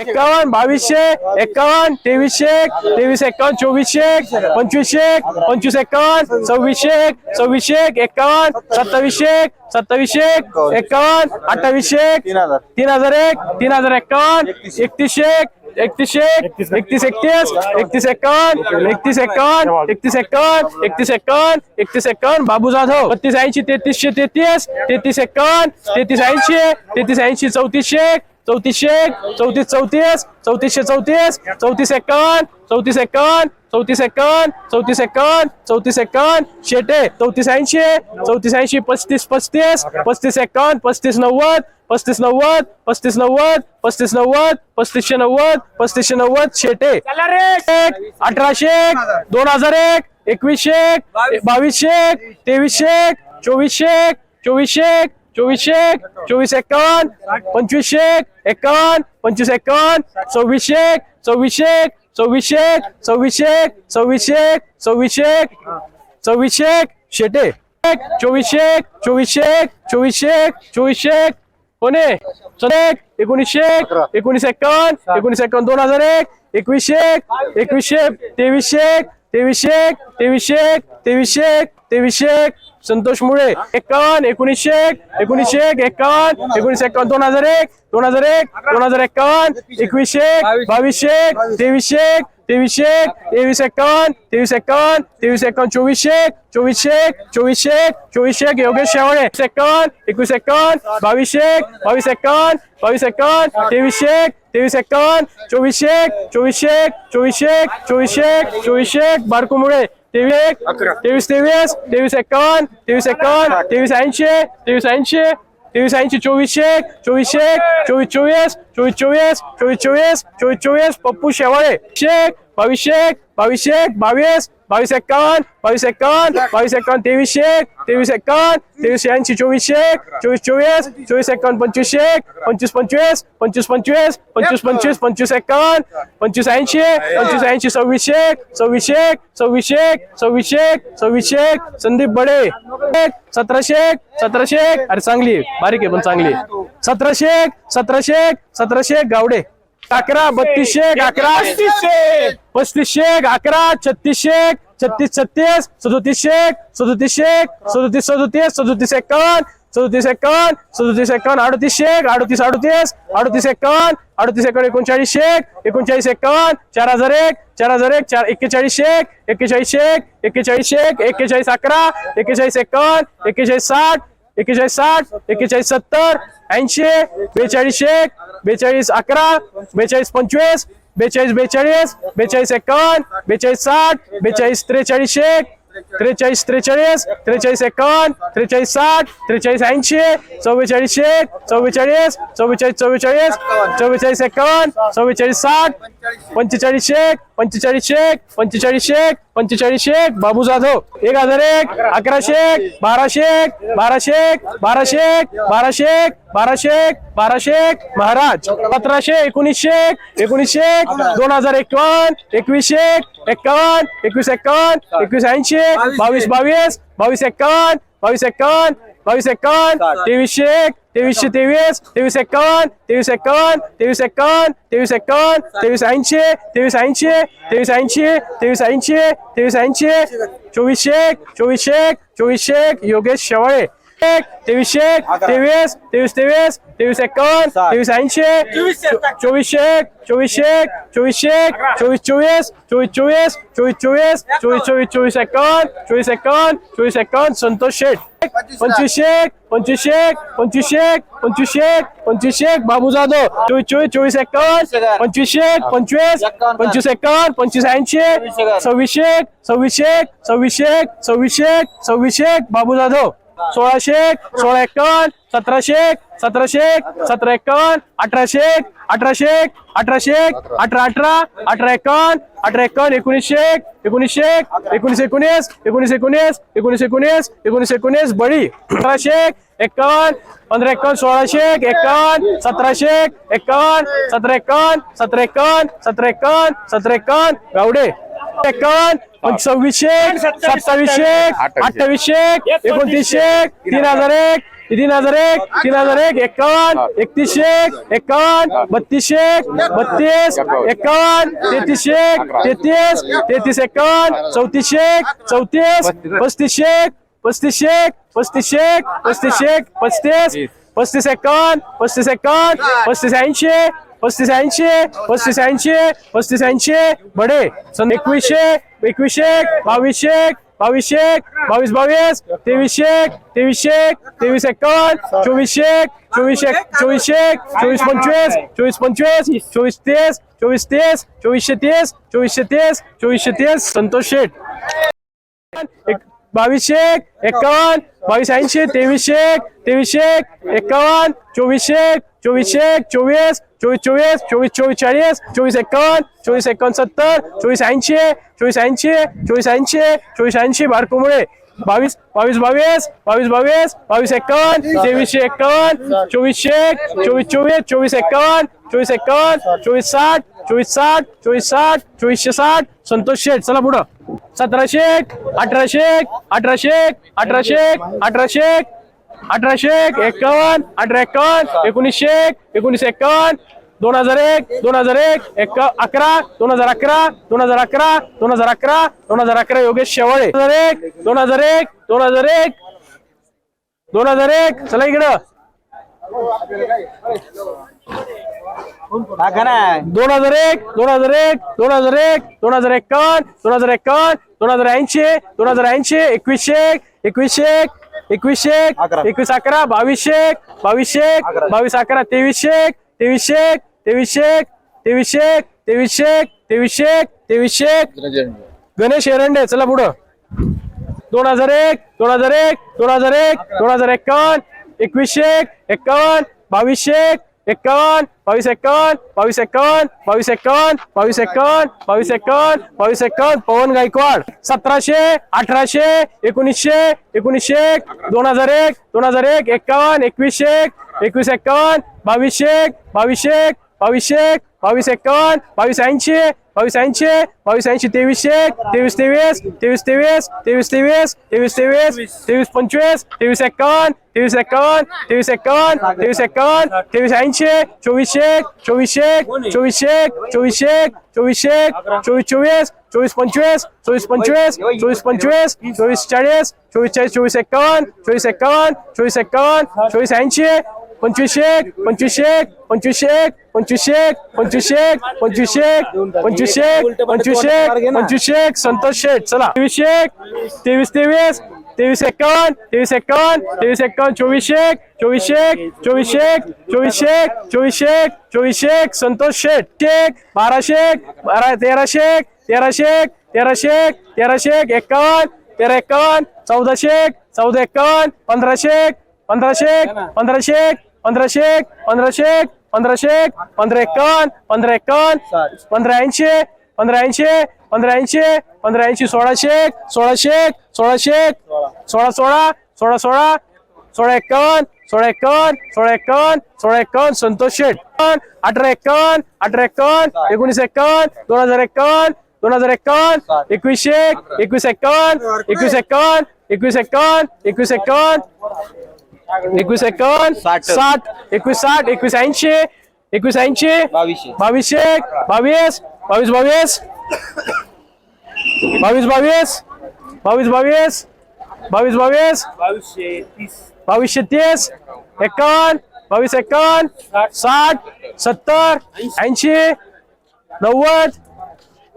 एक्कावन्न बावीसशे एक्कावन्न तेवीसशे तेवीस एक्कावन्न चोवीसशे पंचवीसशे पंचवीस एक्कावन्न सव्वीसशे सव्वीसशे एक्कावन्न सत्तावीसशे सत्तावीसशे एक्कावन्न अठ्ठावीसशे तीन हजार एक तीन हजार एक्कावन्न एकतीसशे एकतीसशे एकतीस एकतीस एकतीस एक्कावन्न एकतीस एक्कावन्न एकतीस एक्कावन्न एकतीस एक्कावन्न एकतीस एक्कावन्न बाबू जाधव बत्तीस ऐंशी तेहतीसशे तेहतीस तेहतीस एक्कावन्न तेहतीस ऐंशी तेहतीस ऐंशी चौतीसशे चौतीसशे चौतीस चौतीस चौतीसशे चौतीस चौतीस एक्कावन्न चौतीस एक्कावन्न चौतीस एक्कावन्न चौतीस एक्कावन्न चौतीस एक्कावन्न शेटे चौतीस ऐंशी चौतीस ऐंशी पस्तीस पस्तीस पस्तीस एक्कावन्न पस्तीस नव्वद पस्तीस नव्वद पस्तीस नव्वद पस्तीस नव्वद पस्तीसशे नव्वद पस्तीसशे नव्वद शेटे. एक अठराशे एक दोन हजार एक एकवीसशे एक बावीसशे एक तेवीसशे एक चोवीसशे एक चोवीसशे एक चोवीसशे चोवीस एक्कावन्न पंचवीसशे एक्कावन्न पंचवीस एक्कावन्न सव्वीसशे सव्वीसशे सव्वीसशे सव्वीसशे सव्वीसशे सव्वीसशे सव्वीसशे शेटे. चोवीसशे चोवीसशे चोवीसशे चोवीसशे कोणे एक एकोणीसशे एकोणीस एक्कावन्न एकोणीस एक्कावन्न दोन हजार एक एकवीसशे एकवीसशे तेवीसशे तेवीसशे तेवीसशे तेवीसशे तेवीसशे संतोष मुळे एक्कावन्न एकोणीसशे एक एकोणीसशे एक एक्कावन्न एकोणीस एक्कावन्न दोन हजार एक दोन हजार एक दोन हजार एक्कावन्न एकवीसशे एक बावीसशे एक तेवीसशे एक तेवीसशे एक तेवीस एक्कावन्न तेवीस एक्कावन्न तेवीस एक्कावन्न चोवीसशे एक चोवीसशे एक चोवीसशे एक चोवीसशे एक योगेश शेवळे एकवीस एक्कावन्न एकवीस एक्कावन्न बावीसशे एक बावीस एक्कावन्न बावीस एक्कावन्न तेवीसशे एक तेवीस एक्कावन्न चोवीसशे एक चोवीसशे एक चोवीसशे एक चोवीसशे एक चोवीसशे एक बारकुमुळे तेवीस तेवीस तेवीस तेवीस एक्कावन्न तेवीस एक्कावन्न तेवीस ऐंशी तेवीस ऐंशी तेवीस ऐंशी चोवीसशे एक चोवीसशे एक चोवीस चोवीस चोवीस चोवीस चोवीस चोवीस चोवीस चोवीस पप्पू शेवाळे. शेक बावीस एक बावीस एक बावीस बावीस एक्कावन्न बावीस एक्कावन्न बावीस एक्कावन्न तेवीस एक तेवीस एक्कावन्न तेवीस ऐंशी चोवीस एक चोवीस चोवीस चोवीस एक्कावन्न पंचवीस एक पंचवीस पंचवीस पंचवीस पंचवीस पंचवीस पंचवीस पंचवीस एक्कावन्न पंचवीस ऐंशी पंचवीस ऐंशी सव्वीस एक सव्वीस एक सव्वीस एक सव्वीस एक सव्वीस एक संदीप बडे एक सतरा एक सतरा एक अरे चांगली बारीक आहे पण चांगली सतरा एक सतरा एक सतरा एक गावडे. अकरा बत्तीसशे एक अकरा पस्तीसशे एक. अकरा छत्तीसशे एक छत्तीस छत्तीस सदोतीसशे एक सदोतीसशे सदोतीस सदोतीस सदोतीस एक्कावन्न सदोतीस एक्कावन्न सदोतीस एक्कावन्न अडतीसशे एक अडतीस अडतीस अडतीस एक्कावन्न अडतीस एक्कावन्न एकोणचाळीसशे एक एकोणचाळीस एक्कावन्न चार हजार एक चार हजार एक चार एक्केचाळीसशे एक एक्केचाळीसशे एक एक्केचाळीसशे एक एक्केचाळीस अकरा एक्केचाळीस एक्कावन्न एक्केचाळीस साठ एकेचाळीस साठ एक्केचाळीस सत्तर ऐंशी बेचाळीस एक बेचाळीस अकरा बेचाळीस पंचवीस बेचाळीस बेचाळीस बेचाळीस एक्कावन्न बेचाळीस साठ बेचाळीस त्रेचाळीस एक त्रेचाळीस त्रेचाळीस त्रेचाळीस एक्कावन्न त्रेचाळीस साठ त्रेचाळीस ऐंशी चव्वेचाळीस एक चव्वेचाळीस चव्वेचाळीस चव्वेचाळीस चव्वेचाळीस एक्कावन्न चव्वेचाळीस साठ पंचेचाळीस एक पंचेचाळीस एक पंचेचाळीस एक पंचेचाळीस एक बाबू जाधव एक हजार एक अकराशे एक बाराशे एक बाराशे एक बाराशे एक बाराशे एक बाराशे एक बाराशे एक महाराज सतराशे एकोणीसशे एक एकोणीसशे एक दोन हजार एकावन्न एकवीसशे एक एक्कावन्न एकवीस एक्कावन्न एकवीस ऐंशी बावीस बावीस बावीस एक्कावन्न बावीस एक्कावन्न बावीस एक्कावन्न तेवीसशे एक तेवीसशे तेवीस तेवीस एक्कावन्न तेवीस एक्कावन्न तेवीस एक्कावन्न तेवीस एक्कावन्न तेवीस ऐंशी तेवीस ऐंशी तेवीस ऐंशी तेवीस ऐंशी तेवीस ऐंशी चोवीसशे एक चोवीसशे एक चोवीसशे एक योगेश शेवाळे. एक तेवीसशे एक तेवीस तेवीस तेवीस तेवीस एक्कावन्न तेवीस ऐंशी चोवीसशे एक. चोवीसशे एक चोवीसशे एक चोवीस चोवीस चोवीस चोवीस चोवीस चोवीस चोवीस चोवीस चोवीस एक्कावन्न चोवीस एक्कावन्न चोवीस एक्कावन्न संतोष शेठ. पंचवीसशे एक पंचवीसशे एक पंचवीसशे एक पंचवीसशे एक पंचवीसशे एक बाबू जाधव. चोवीस चोवीस चोवीस एक्कावन्न पंचवीसशे एक पंचवीस पंचवीस एक्कावन्न पंचवीस ऐंशी सव्वीसशे एक सव्वीसशे एक सव्वीसशे एक सव्वीसशे एक सव्वीसशे एक बाबू जाधव. सोळाशे एक सोळा एक्कावन्न सतराशे एक सतराशे एक सतरा एक्कावन्न अठराशे एक अठराशे एक अठराशे एक अठरा अठरा अठरा एक्कावन्न अठरा एक्कावन्न एकोणीसशे एक एकोणीसशे एक एकोणीस एकोणीस एकोणीस एकोणीस एकोणीस एकोणीस एकोणीस एकोणीस बळी. अठराशे एक एक्कावन्न पंधरा एक्कावन्न सोळाशे एक एक्कावन्न सतराशे एक एक्कावन्न सतरा एक्कावन्न सतरा एक्कावन्न सतरा एक्कावन्न सतरा एक्कावन्न गावडे. एकावन्न सव्वीस सव्वीसशे एक, सत्तावीसशे एक, अठ्ठावीसशे एक, एकोणतीसशे एक, तीन हजार एक तीन हजार एक तीन हजार एक एक्कावन्न एकतीसशे एक एक्कावन्न बत्तीसशे एक बत्तीस एक्कावन्न तेहतीसशे एक तेहतीस तेहतीस एक्कावन्न चौतीसशे एक चौतीस पस्तीसशे एक पस्तीसशे एक पस्तीसशे एक पस्तीसशे एक पस्तीस पस्तीस एक्कावन्न पस्तीस एक्कावन्न पस्तीस ऐंशी पस्तीस ऐंशी पस्तीस ऐंशी पस्तीस ऐंशी बडे. सन एकवीसशे एकवीसशे बावीसशे बावीसशे बावीस बावीस तेवीसशे तेवीसशे तेवीस एक्कावन्न चोवीसशे चोवीसशे चोवीसशे चोवीस पंचवीस चोवीस पंचवीस चोवीस तीस चोवीस तीस चोवीसशे तीस चोवीसशे तीस चोवीसशे तीस. संतोष शेठ. एक बावीसशे एक्कावन्न बावीस ऐंशी तेवीसशे तेवीसशे एक्कावन्न चोवीसशे चोवीसशे चोवीस चोवीस चोवीस चोवीस चोवीस चाळीस चोवीस एक्कावन्न चोवीस एक्कावन्न सत्तर चोवीस ऐंशी चोवीस ऐंशी चोवीस ऐंशी चोवीस ऐंशी बारकोमुळे. बावीस बावीस बावीस बावीस बावीस बावीस एक्कावन्न तेवीसशे एक्कावन्न चोवीसशे चोवीस चोवीस चोवीस एक्कावन्न चोवीस एक्कावन्न चोवीस साठ चोवीस साठ चोवीस साठ चोवीसशे साठ. संतोष शेठ चला पुढं. सतराशे अठराशे अठराशे अठराशे अठराशे अठराशे एक्कावन्न अठरा एक्कावन्न एकोणीसशे एकोणीस एक्कावन्न दोन हजार एक दोन हजार एक एक अकरा दोन हजार अकरा दोन हजार अकरा दोन हजार अकरा दोन हजार अकरा योगेश शेवाळे दोन हजार एक दोन हजार एक दोन हजार एक दोन हजार एक चला इकडं दोन हजार एक दोन हजार एक दोन हजार एक दोन हजार एक्कावन्न दोन हजार एक्कावन्न दोन हजार ऐंशी दोन हजार ऐंशी एकवीसशे एकवीसशे एकवीसशे एकवीस अकरा बावीसशे बावीसशे बावीस अकरा. तेवीसशे तेवीसशे तेवीसशे तेवीसशे तेवीसशे तेवीसशे तेवीसशे गणेश एरंडे चला पुढं. दोन हजार एक दोन हजार एक दोन हजार एक दोन हजार एक्कावन्न एकवीसशे एक्कावन्न बावीसशे एक्कावन्न बावीस एक्कावन्न बावीस एक्कावन्न बावीस एक्कावन्न बावीस एक्कावन्न बावीस एक्कावन्न बावीस एक्कावन्न पवन गायकवाड. सतराशे अठराशे एकोणीसशे एकोणीसशे एक दोन हजार एक दोन हजार एक एक्कावन्न एकवीसशे एकवीस एक्कावन्न बावीसशे बावीसशे बावीसशे बावीस एक्कावन्न बावीस ऐंशी बावीस ऐंशी बावीस ऐंशी तेवीस एक तेवीस तेवीस तेवीस तेवीस तेवीस तेवीस तेवीस तेवीस तेवीस पंचवीस तेवीस एक्कावन्न तेवीस एक्कावन्न तेवीस एक्कावन्न तेवीस एक्कावन्न तेवीस ऐंशी चोवीस एक चोवीस एक चोवीस एक चोवीस चोवीस चोवीस पंचवीस चोवीस पंचवीस चोवीस पंचवीस चोवीस चाळीस चोवीस चाळीस चोवीस एक्कावन्न चोवीस एक्कावन्न चोवीस एक्कावन्न चोवीस ऐंशी पंचवीस एक पंचवीस एक पंचवीस एक पंचवीस एक पंचवीसशे पंचवीसशे एक पंचवीसशे एक पंचवीस एक पंचवीसशे एक संतोष शेठ चला. तेवीसशे तेवीस तेवीस तेवीस एक्कावन्न तेवीस एक्कावन्न तेवीस एक्कावन्न चोवीस एक चोवीस एक चोवीस एक संतोष शेठ. एक बाराशे एक बारा तेराशे एक तेराशे एक तेराशे एक तेराशे एक एक्कावन्न तेरा एक्कावन्न चौदाशे एक चौदा एक्कावन्न पंधराशे एक पंधराशे एक पंधराशे एक पंधराशे पंधराशे पंधराशे पंधरा एक्कावन्न पंधरा एक्कावन्न पंधरा ऐंशी पंधरा ऐंशी पंधरा ऐंशी पंधरा ऐंशी सोळाशे सोळाशे सोळाशे सोळा सोळा. सोळा सोळा सोळा एक्कावन्न सोळा एक्कावन्न सोळा एक्कावन्न सोळा एक्कावन्न संतोष शेठ. अठरा एक्कावन्न अठरा एक्कावन्न एकोणीस एक्कावन्न दोन हजार एक्कावन्न दोन हजार एक्कावन्न एकवीसशे एकवीस एक्कावन्न एकवीस एक्कावन्न एकवीस एक्कावन्न एकवीस एक्कावन्न एकवीस एक्कावन्न साठ. एकवीस साठ एकवीस ऐंशी एकवीस ऐंशी बावीसशे बावीसशे बावीस बावीस बावीस. बावीस बावीस बावीस बावीस बावीस बावीस. बावीसशे तीस. बावीसशे तीस एक्कावन्न बावीस एक्कावन्न साठ. सत्तर ऐंशी नव्वद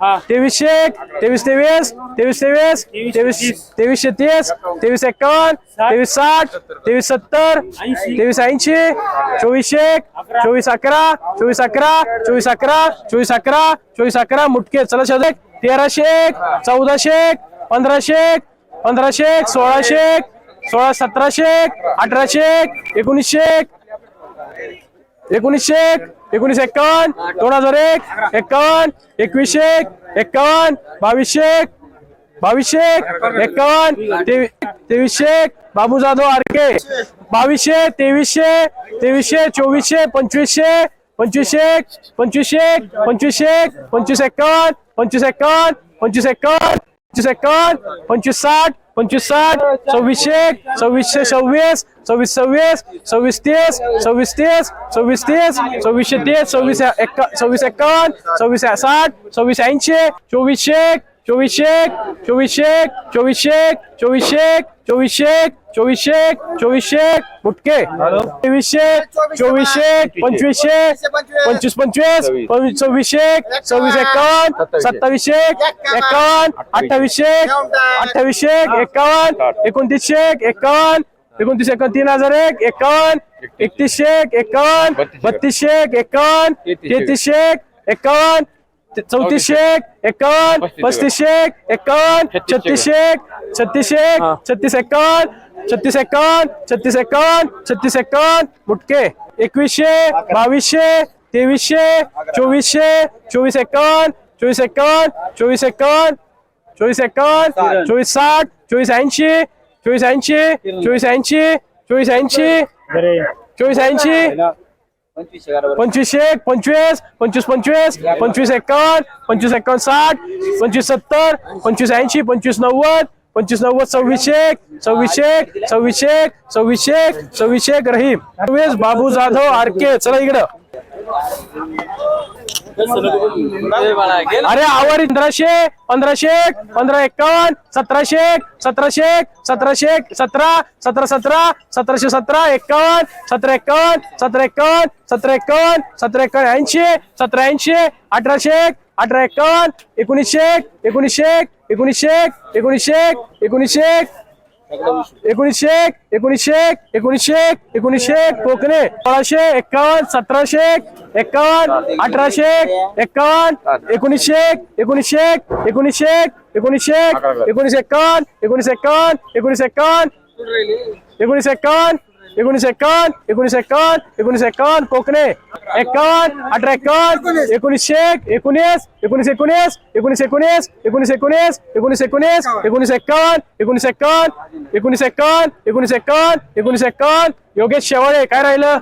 तेवीसशे तेवीस तेवीस तेवीस तेवीस तेवीस तेवीसशे तीस. तेवीस एक्कावन्न तेवीस साठ तेवीस सत्तर तेवीस ऐंशी चोवीसशे चोवीस अकरा चोवीस अकरा चोवीस अकरा चोवीस अकरा चोवीस अकरा मुटके. चला शोधे तेराशे चौदाशे पंधराशे पंधराशे सोळाशे सोळा सतराशे अठराशे एकोणीसशे एकोणीसशे एकोणीस एक्कावन्न दोन हजार एक एक्कावन्न एकवीसशे एक्कावन्न बावीसशे बावीसशे एक्कावन्न तेवी- तेवीसशे बाबू जाधव आरके बावीसशे तेवीसशे तेवीसशे चोवीसशे पंचवीसशे पंचवीसशे पंचवीसशे पंचवीसशे पंचवीस एक्कावन्न पंचवीस एक्कावन्न पंचवीस एक्कावन्न पंचवीस एक्कावन्न पंचवीस साठ पंचवीस साठ सव्वीसशे एक सव्वीसशे सव्वीस सव्वीस सव्वीस सव्वीस तीस सव्वीस तीस सव्वीस तीस सव्वीसशे तीस सव्वीस एक्का सव्वीस एक्कावन्न सव्वीस साठ सव्वीस ऐंशी चोवीसशे एक चोवीसशे एक चोवीसशे एक चोवीसशे एक चोवीसशे एक चोवीसशे एक चोवीसशे एक चोवीसशे एक मुटके. तेवीसशे चोवीसशे एक पंचवीसशे पंचवीस. पंचवीस पंचवीस सव्वीसशे एक सव्वीस एकावन्न सत्तावीसशे. एक एकावन्न. अठ्ठावीसशे. एक अठ्ठावीसशे एक एकावन्न एकोणतीसशे एक एकावन्न एकोणतीस एकावन्न तीन हजार एक एकावन्न एकतीसशे. एक एकावन्न बत्तीसशे. एक एकावन्न तेहतीसशे. एक एकावन्न चौतीसशे एक एकावन्न पस्तीसशे. एक एकावन्न छत्तीसशे. एक छत्तीसशे एक छत्तीस एकावन्न छत्तीस एक्कावन्न छत्तीस एक्कावन्न छत्तीस एक्कावन्न मुटके. एकवीसशे बावीसशे तेवीसशे चोवीसशे चोवीस एक्कावन्न चोवीस एक्कावन्न चोवीस एक्कावन्न चोवीस एक्कावन्न चोवीस साठ चोवीस ऐंशी चोवीस ऐंशी चोवीस ऐंशी चोवीस ऐंशी चोवीस ऐंशी पंचवीसशे एक पंचवीस पंचवीस पंचवीस पंचवीस एक्कावन्न पंचवीस एक्कावन्न साठ पंचवीस सत्तर पंचवीस ऐंशी पंचवीस नव्वद पंचवीस नव्वद सव्वीसशे एक सव्वीसशे एक सव्वीसशे एक सव्वीसशे एक सव्वीसशे एक रहीम. सव्वीस बाबू जाधव आर के चला इकडं. अरे आवर पंधराशे पंधराशे एक पंधरा एकावन्न सतराशे एक सतराशे एक सतराशे एक सतरा सतरा सतरा सतराशे सतरा एकावन्न सतरा एकावन्न सतरा एकावन्न सतरा एकावन्न सतरा एकावन्न ऐंशी सतरा ऐंशी अठराशे एक अठरा एकावन्न एकोणीसशे एक एकोणीसशे एक एकोणीसशे एक एकोणीसशे एक एकोणीसशे एक. एकोणीसशे एक एकोणीसशे एक एकोणीसशे एक एकोणीसशे एक. कोकणे सोळाशे एकावन्न सतराशे एक एकावन्न अठराशे एक एकावन्न एकोणीसशे एक एकोणीसशे एक एकोणीसशे एक एकोणीसशे एक एकोणीसशे एकावन्न एकोणीसशे एकावन्न एकोणीसशे एकावन्न एकोणीसशे एकावन्न एकोणीस एक्कावन्न एकोणीस एक्कावन्न एकोणीस एक्कावन्न कोकणे एक्कावन्न अठरा एक्कावन्न एकोणीसशे एक एकोणीस एकोणीस एकोणीस एकोणीस एकोणीस एकोणीस एकोणीस एकोणीस एकोणीस एकोणीस एक्कावन्न एकोणीस एक्कावन्न एकोणीस एक्कावन्न एकोणीस एक्कावन्न एकोणीस एक्कावन्न योगेश शेवाळे काय राहिलं?